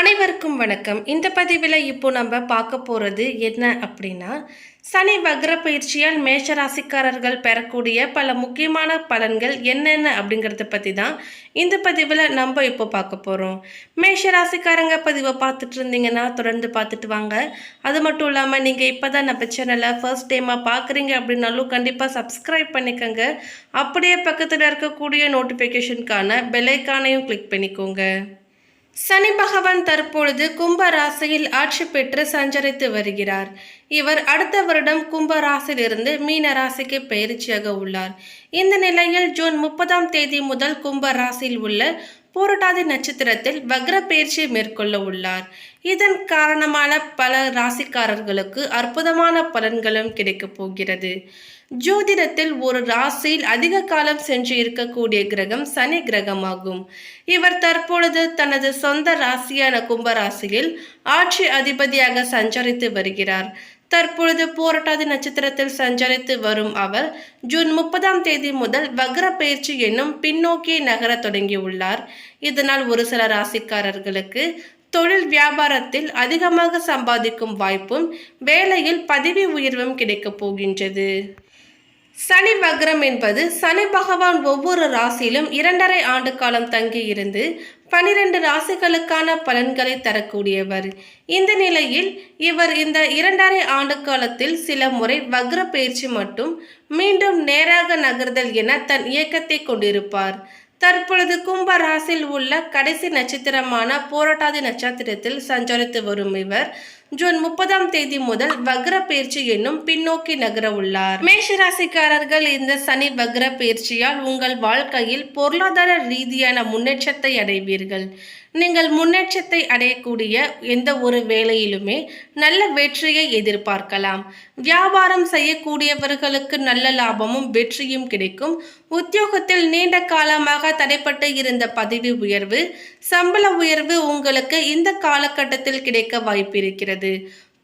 அனைவருக்கும் வணக்கம். இந்த பதிவில் இப்போ நம்ம பார்க்க போகிறது என்ன அப்படின்னா சனி வக்ர பயிற்சியால் மேஷ ராசிக்காரர்கள் பெறக்கூடிய பல முக்கியமான பலன்கள் என்னென்ன அப்படிங்கிறத பற்றி தான் இந்த பதிவில் நம்ம இப்போ பார்க்க போகிறோம் மேஷராசிக்காரங்க பதிவை பார்த்துட்டு இருந்தீங்கன்னா தொடர்ந்து பார்த்துட்டு வாங்க. அது மட்டும் இல்லாமல் நீங்கள் இப்போ தான் நம்ம சேனலை ஃபர்ஸ்ட் டைமாக பார்க்குறீங்க அப்படின்னாலும் கண்டிப்பாக சப்ஸ்கிரைப் பண்ணிக்கோங்க. அப்படியே பக்கத்தில் இருக்கக்கூடிய நோட்டிஃபிகேஷனுக்கான பெலைக்கானையும் கிளிக் பண்ணிக்கோங்க. சனி பகவான் தற்பொழுது கும்ப ராசியில் ஆட்சி பெற்று சஞ்சரித்து வருகிறார். இவர் அடுத்த வருடம் கும்ப ராசியிலிருந்து மீன ராசிக்கு பயிற்சியாக உள்ளார். இந்த நிலையில் ஜூன் முப்பதாம் தேதி முதல் கும்ப ராசியில் உள்ள பூரட்டாதி நட்சத்திரத்தில் வக்ர பயிற்சி மேற்கொள்ள உள்ளார். இதன் காரணமான பல ராசிக்காரர்களுக்கு அற்புதமான பலன்களும் கிடைக்கப் போகிறது. ஜோதிடத்தில் ஒரு ராசியில் அதிக காலம் சென்று இருக்கக்கூடிய கிரகம் சனி கிரகமாகும். இவர் தற்பொழுது தனது சொந்த ராசியான கும்பராசியில் ஆட்சி அதிபதியாக சஞ்சரித்து வருகிறார். தற்பொழுது போராட்டாதி நட்சத்திரத்தில் சஞ்சரித்து வரும் அவர் ஜூன் முப்பதாம் தேதி முதல் வக்ர பயிற்சி என்னும் பின்னோக்கி நகர தொடங்கியுள்ளார். இதனால் ஒரு சில ராசிக்காரர்களுக்கு தொழில் வியாபாரத்தில் அதிகமாக சம்பாதிக்கும் வாய்ப்பும் வேலையில் பதவி உயர்வும் கிடைக்கப் போகின்றது. சனி வக்ரம் என்பது சனி பகவான் ஒவ்வொரு ராசியிலும் இரண்டரை ஆண்டு காலம் தங்கி இருந்து பனிரெண்டு ராசிகளுக்கான பலன்களை தரக்கூடியவர். இந்த நிலையில் இவர் இந்த இரண்டரை ஆண்டு காலத்தில் சில முறை வக்ர பயிற்சி மட்டும் மீண்டும் நேராக நகர்தல் என தன் இயக்கத்தை கொண்டிருப்பார். தற்பொழுது கும்பராசில் உள்ள கடைசி நட்சத்திரமான போராட்டாதி நட்சத்திரத்தில் சஞ்சரித்து வரும் இவர் ஜூன் முப்பதாம் தேதி முதல் வக்ர பயிற்சி என்னும் பின்னோக்கி நகர உள்ளார். மேஷராசிக்காரர்கள் இந்த சனி வக்ர பயிற்சியால் உங்கள் வாழ்க்கையில் பொருளாதார ரீதியான முன்னேற்றத்தை அடைவீர்கள். நீங்கள் முன்னேற்றத்தை அடையக்கூடிய எந்த ஒரு வேலையிலுமே நல்ல வெற்றியை எதிர்பார்க்கலாம். வியாபாரம் செய்யக்கூடியவர்களுக்கு நல்ல லாபமும் வெற்றியும் கிடைக்கும். உத்தியோகத்தில் நீண்ட காலமாக தடைப்பட்டு இருந்த பதவி உயர்வு சம்பள உயர்வு உங்களுக்கு இந்த காலகட்டத்தில் கிடைக்க வாய்ப்பிருக்கிறது.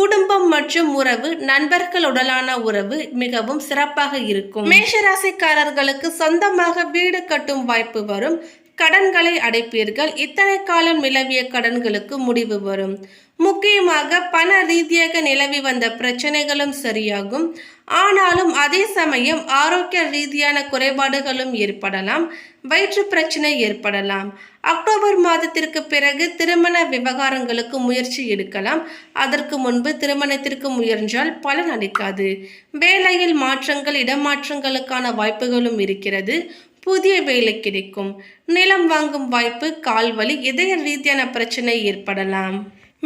குடும்பம் மற்றும் உறவு நண்பர்களுடனான உறவு மிகவும் சிறப்பாக இருக்கும். மேஷராசிக்காரர்களுக்கு சொந்தமாக வீடு கட்டும் வாய்ப்பு வரும். கடன்களை அடைப்பீர்கள். இத்தனை காலம் நிலவிய கடன்களுக்கு முடிவு வரும். முக்கியமாக பண ரீதியாக நிலவி வந்த பிரச்சனைகளும் சரியாகும். ஆனாலும் அதே சமயம் ஆரோக்கிய ரீதியான குறைபாடுகளும் ஏற்படலாம். வயிற்று பிரச்சனை ஏற்படலாம். அக்டோபர் மாதத்திற்கு பிறகு திருமண விவகாரங்களுக்கு முயற்சி எடுக்கலாம். அதற்கு முன்பு திருமணத்திற்கு முயன்றால் பலன் அளிக்காது. வேலையில் மாற்றங்கள் இடமாற்றங்களுக்கான வாய்ப்புகளும் இருக்கிறது. புதிய வேலை கிடைக்கும். நிலம் வாங்கும் வாய்ப்பு கால்வலி இதய ரீதியான பிரச்சனை ஏற்படலாம்.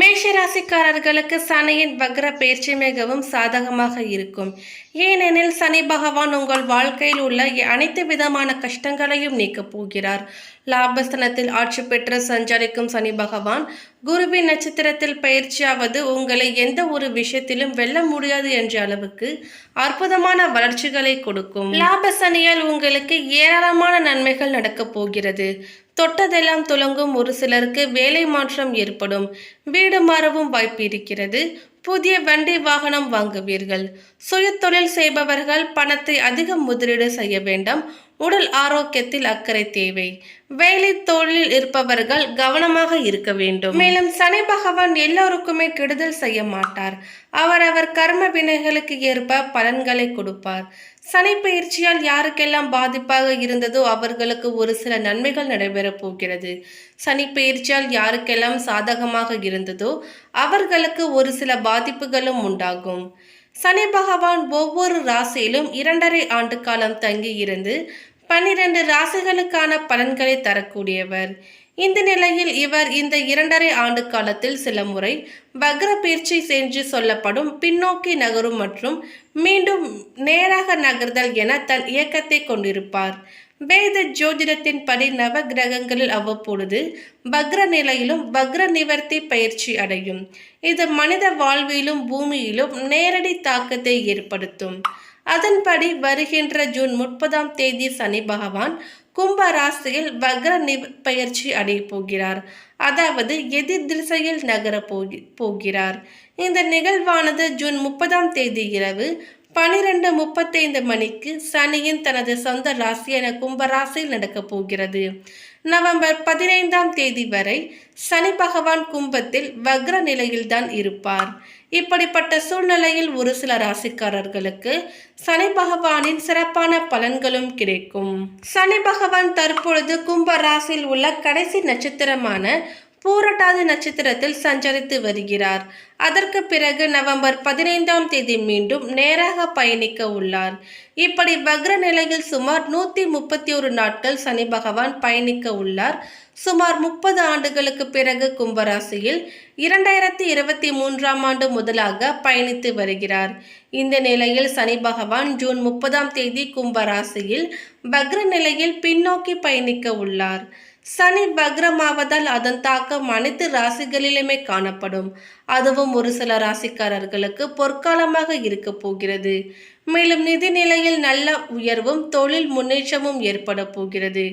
மேஷ ராசிக்காரர்களுக்கு சனியின் வக்ர பயிற்சி மிகவும் சாதகமாக இருக்கும். ஏனெனில் சனி பகவான் உங்கள் வாழ்க்கையில் உள்ள அனைத்து விதமான கஷ்டங்களையும் நீக்கப் போகிறார். லாபஸ்தனத்தில் ஆட்சி பெற்று சஞ்சரிக்கும் சனி பகவான் குருவின் நட்சத்திரத்தில் பயிற்சியாவது உங்களை எந்த ஒரு விஷயத்திலும் வெல்ல முடியாது என்ற அளவுக்கு அற்புதமான வளர்ச்சிகளை கொடுக்கும். லாப சனியால் உங்களுக்கு ஏராளமான நன்மைகள் நடக்கப் போகிறது. தொட்டதெல்லாம் துலங்கும் ஒரு சிலருக்கு வேலை மாற்றம் ஏற்படும். வீடு மாறவும் வாய்ப்பு இருக்கிறது. புதிய வண்டி வாகனம் வாங்குவீர்கள். சுய தொழில் செய்பவர்கள் பணத்தை அதிகம் முதலீடு செய்ய வேண்டாம். உடல் ஆரோக்கியத்தில் அக்கறை தேவை. வேலை தொழிலில் இருப்பவர்கள் கவனமாக இருக்க வேண்டும். மேலும் சனி பகவான் எல்லோருக்குமே கெடுதல் செய்ய மாட்டார். அவர் அவர் கர்ம வினைகளுக்கு ஏற்ப பலன்களை கொடுப்பார். சனி பயிற்சியால் யாருக்கெல்லாம் பாதிப்பாக இருந்ததோ அவர்களுக்கு ஒரு சில நன்மைகள் நடைபெறப் போகிறது. சனி பயிற்சியால் யாருக்கெல்லாம் சாதகமாக இருந்ததோ அவர்களுக்கு ஒரு சில பாதிப்புகளும் உண்டாகும். சனி பகவான் ஒவ்வொரு ராசியிலும் இரண்டரை ஆண்டு காலம் தங்கி இருந்து பன்னிரண்டு ராசிகளுக்கான பலன்களை தரக்கூடியவர். இந்த நிலையில் இவர் இந்த இரண்டரை ஆண்டு காலத்தில் சில முறை வக்ர பயிற்சி சென்று சொல்லப்படும் பின்னோக்கி நகரும் மற்றும் மீண்டும் நேராக நகர்தல் என தன் இயக்கத்தை கொண்டிருப்பார். வேத ஜோதிடத்தின் படி நவ கிரகங்களில் அவ்வப்பொழுது வக்ர நிலையிலும் வக்ர நிவர்த்தி பயிற்சி அடையும். இது மனித வாழ்விலும் பூமியிலும் நேரடி தாக்கத்தை ஏற்படுத்தும். அதன்படி வருகின்ற ஜூன் முப்பதாம் தேதி சனி பகவான் கும்ப ராசியில் வக்ர பயிற்சி அடைய போகிறார். அதாவது எதிர் திசையில் நகர போகி போகிறார். இந்த நிகழ்வானது ஜூன் முப்பதாம் தேதி இரவு பனிரெண்டு முப்பத்தைந்து மணிக்கு சனியின் தனது சொந்த ராசியான கும்பராசியில் நடக்கப் போகிறது. நவம்பர் பதினைந்தாம் தேதி வரை சனி பகவான் கும்பத்தில் வக்ர நிலையில்தான் இருப்பார். இப்படிப்பட்ட சூழ்நிலையில் ஒரு சில ராசிக்காரர்களுக்கு சனி பகவானின் சிறப்பான பலன்களும் கிடைக்கும். சனி பகவான் தற்பொழுது கும்ப ராசியில் உள்ள கடைசி நட்சத்திரமான பூரட்டாதி நட்சத்திரத்தில் சஞ்சரித்து வருகிறார். அதற்கு பிறகு நவம்பர் பதினைந்தாம் தேதி மீண்டும் நேராக பயணிக்க உள்ளார். இப்படி வக்ர நிலையில் சுமார் நூற்றி முப்பத்தி ஒரு நாட்கள் சனி பகவான் பயணிக்க உள்ளார். சுமார் முப்பது ஆண்டுகளுக்கு பிறகு கும்பராசியில் இரண்டாயிரத்தி இருபத்தி மூன்றாம் ஆண்டு முதலாக பயணித்து வருகிறார். இந்த நிலையில் சனி பகவான் ஜூன் முப்பதாம் தேதி கும்பராசியில் பக்ர நிலையில் பின்னோக்கி பயணிக்க உள்ளார். சனி பக்ரமாவதால் அதன் தாக்கம் அனைத்து ராசிகளிலுமே காணப்படும். அதுவும் ஒரு சில ராசிக்காரர்களுக்கு பொற்காலமாக இருக்க போகிறது. மேலும் நிதி நிலையில் நல்ல உயர்வும் தொழில் முன்னேற்றமும் ஏற்பட போகிறது.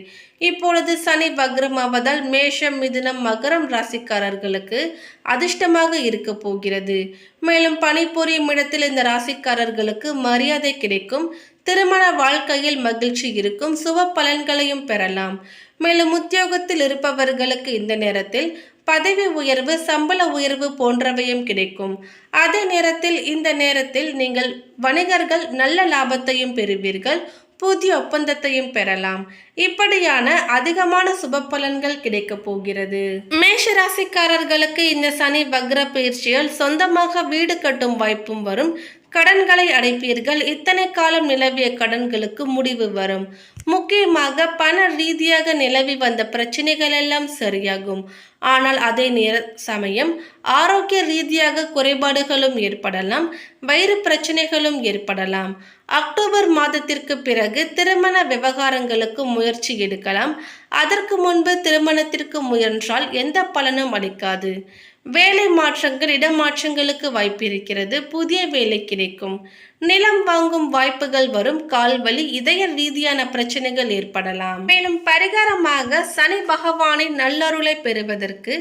இப்பொழுது சனி வக்ரமாவதால் மேஷம் மிதுனம் மகரம் ராசிக்காரர்களுக்கு அதிர்ஷ்டமாக இருக்க போகிறது. மேலும் பணிபுரியும் இடத்தில் இந்த ராசிக்காரர்களுக்கு மரியாதை கிடைக்கும் திருமண வாழ்க்கையில் மகிழ்ச்சி இருக்கும் சுப பலன்களையும் பெறலாம். மேலும் உத்தியோகத்தில் இருப்பவர்களுக்கு இந்த நேரத்தில் பதவி உயர்வு சம்பள உயர்வு போன்றவையும் கிடைக்கும். அதே நேரத்தில் இந்த நேரத்தில் நீங்கள் வணிகர்கள் நல்ல லாபத்தையும் பெறுவீர்கள் புதிய ஒப்பந்தத்தையும் பெறலாம். இப்படியான அதிகமான சுப பலன்கள் கிடைக்க போகிறது. மேஷ ராசிக்காரர்களுக்கு இந்த சனி வக்ர பயிற்சியால் சொந்தமாக வீடு கட்டும் வாய்ப்பும் வரும். கடன்களை அடைப்பீர்கள். இத்தனை காலம் நிலவிய கடன்களுக்கு முடிவு வரும். முக்கியமாக பண ரீதியாக நிலவி வந்த பிரச்சனைகள் எல்லாம் சரியாகும். ஆனால் அதே நேர சமயம் ஆரோக்கிய ரீதியாக குறைபாடுகளும் ஏற்படலாம் வயிறு பிரச்சனைகளும் ஏற்படலாம். அக்டோபர் மாதத்திற்கு பிறகு திருமண விவகாரங்களுக்கு முயற்சி எடுக்கலாம். அதற்கு முன்பு திருமணத்திற்கு முயன்றால் எந்த பலனும் அளிக்காது. வேலை மாற்றங்கள் இடமாற்றங்களுக்கு வாய்ப்பு இருக்கிறது புதிய வேலை கிடைக்கும். நிலம் வாங்கும் வாய்ப்புகள் வரும் கால்வழி இதய ரீதியான பிரச்சனைகள் ஏற்படலாம். மேலும் பரிகாரமாக சனி பகவானின் நல்லருளை பெறுவதற்கு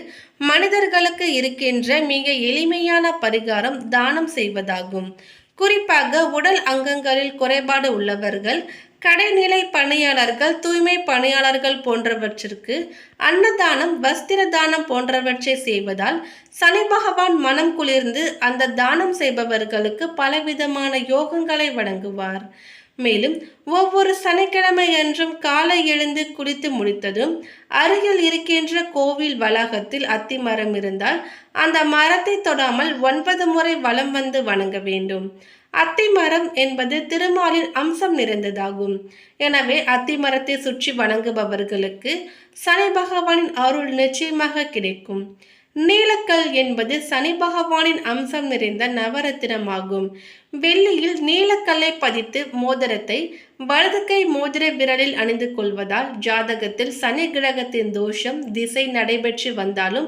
மனிதர்களுக்கு இருக்கின்ற மிக எளிமையான பரிகாரம் தானம் செய்வதாகும். குறிப்பாக உடல் அங்கங்களில் குறைபாடு உள்ளவர்கள் கடைநிலை பணியாளர்கள் தூய்மை பணியாளர்கள் போன்றவற்றிற்கு அன்னதானம் வஸ்திர தானம் போன்றவற்றை செய்வதால் சனி பகவான் மனம் குளிர்ந்து அந்த தானம் செய்பவர்களுக்கு பலவிதமான யோகங்களை வழங்குவார். மேலும் ஒவ்வொரு சனிக்கிழமை அன்றும் காலை எழுந்து குளித்து முடித்ததும் அருகில் இருக்கின்ற கோவில் வளாகத்தில் அத்தி மரம் இருந்தால் அந்த மரத்தை தொடாமல் ஒன்பது முறை வலம் வந்து வணங்க வேண்டும். அத்தி மரம் என்பது திருமாலின் அம்சம் நிறைந்ததாகும். எனவே அத்தி மரத்தை சுற்றி வணங்குபவர்களுக்கு சனி பகவானின் அருள் நிச்சயமாக கிடைக்கும். நீலக்கல் என்பது சனி பகவானின் அம்சம் நிறைந்த நவரத்தினமாகும். வெள்ளியில் நீலக்கல்லை பதித்து மோதிரத்தை வலது கை மோதிர விரலில் அணிந்து கொள்வதால் ஜாதகத்தில் சனி கிரகத்தின் தோஷம் திசை நடைபெற்று வந்தாலும்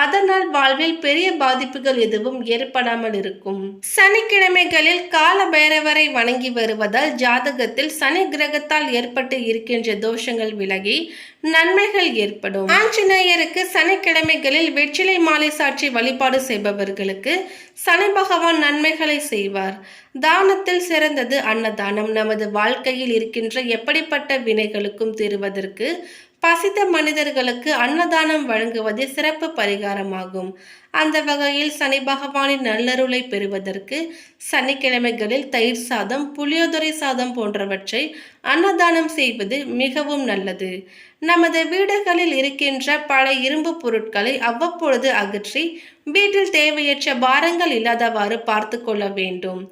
அதனால் வாழ்வில் பெரிய பாதிப்புகள் எதுவும் ஏற்படாமல் இருக்கும். சனிக்கிழமைகளில் கால பைரவரை வணங்கி வருவதால் ஜாதகத்தில் சனி கிரகத்தால் ஏற்பட்டு இருக்கின்ற தோஷங்கள் விலகி நன்மைகள் ஏற்படும். ஆஞ்சநேயருக்கு சனிக்கிழமைகளில் வெற்றிலை மாலை சாற்றி வழிபாடு செய்பவர்களுக்கு சனி பகவான் நன்மைகளை செய்வார். தானத்தில் சிறந்தது அன்னதானம். நமது வாழ்க்கையில் இருக்கின்ற எப்படிப்பட்ட வினைகளுக்கும் தீருவதற்கு பசித்த மனிதர்களுக்கு அன்னதானம் வழங்குவது சிறப்பு பரிகாரமாகும். அந்த வகையில் சனி பகவானின் நல்லருளை பெறுவதற்கு சனிக்கிழமைகளில் தயிர் சாதம் புளியோதரை சாதம் போன்றவற்றை அன்னதானம் செய்வது மிகவும் நல்லது. நமது வீடுகளில் இருக்கின்ற பல இரும்பு பொருட்களை அவ்வப்பொழுது அகற்றி வீட்டில் தேவையற்ற பாரங்கள் இல்லாதவாறு பார்த்து கொள்ள வேண்டும்.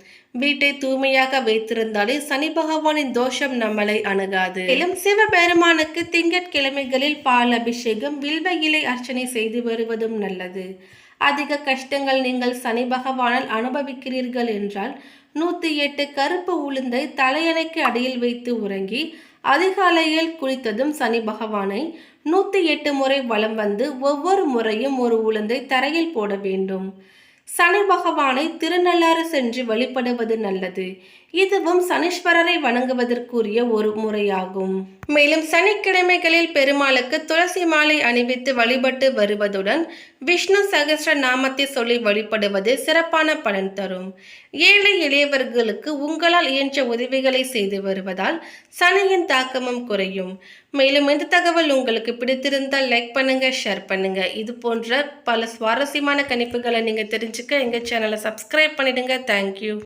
வீட்டை தூய்மையாக வைத்திருந்தாலே சனி பகவானின் தோஷம் நம்மளை அணுகாது. மேலும் சிவபெருமானுக்கு திங்கட்கிழமைகளில் பால் அபிஷேகம் வில்வ இலை அர்ச்சனை செய்து வருவதும் நல்லது. அதிக கஷ்டங்கள் நீங்கள் சனி பகவானால் அனுபவிக்கிறீர்கள் என்றால் நூற்றி எட்டு கருப்பு உளுந்தை தலையணைக்கு அடியில் வைத்து உறங்கி அதிகாலையில் குளித்ததும் சனி பகவானை நூற்றி எட்டு முறை வலம் வந்து ஒவ்வொரு முறையும் ஒரு உளுந்தை தரையில் போட வேண்டும். சனி பகவானை திருநள்ளாறு சென்று வழிபடுவது நல்லது. இதுவும் சனீஸ்வரரை வணங்குவதற்குரிய ஒரு முறையாகும். மேலும் சனிக்கிழமைகளில் பெருமாளுக்கு துளசி மாலை அணிவித்து வழிபட்டு வருவதுடன் விஷ்ணு சகஸ்ர நாமத்தை சொல்லி வழிபடுவது சிறப்பான பலன் தரும். ஏழை இளையவர்களுக்கு உங்களால் இயன்ற உதவிகளை செய்து வருவதால் சனியின் தாக்கமும் குறையும். மேலும் இந்த தகவல் உங்களுக்கு பிடித்திருந்தால் லைக் பண்ணுங்க ஷேர் பண்ணுங்க. இது போன்ற பல சுவாரஸ்யமான கணிப்புகளை நீங்க தெரிஞ்சுக்க எங்க சேனலை சப்ஸ்கிரைப் பண்ணிடுங்க. தேங்க்யூ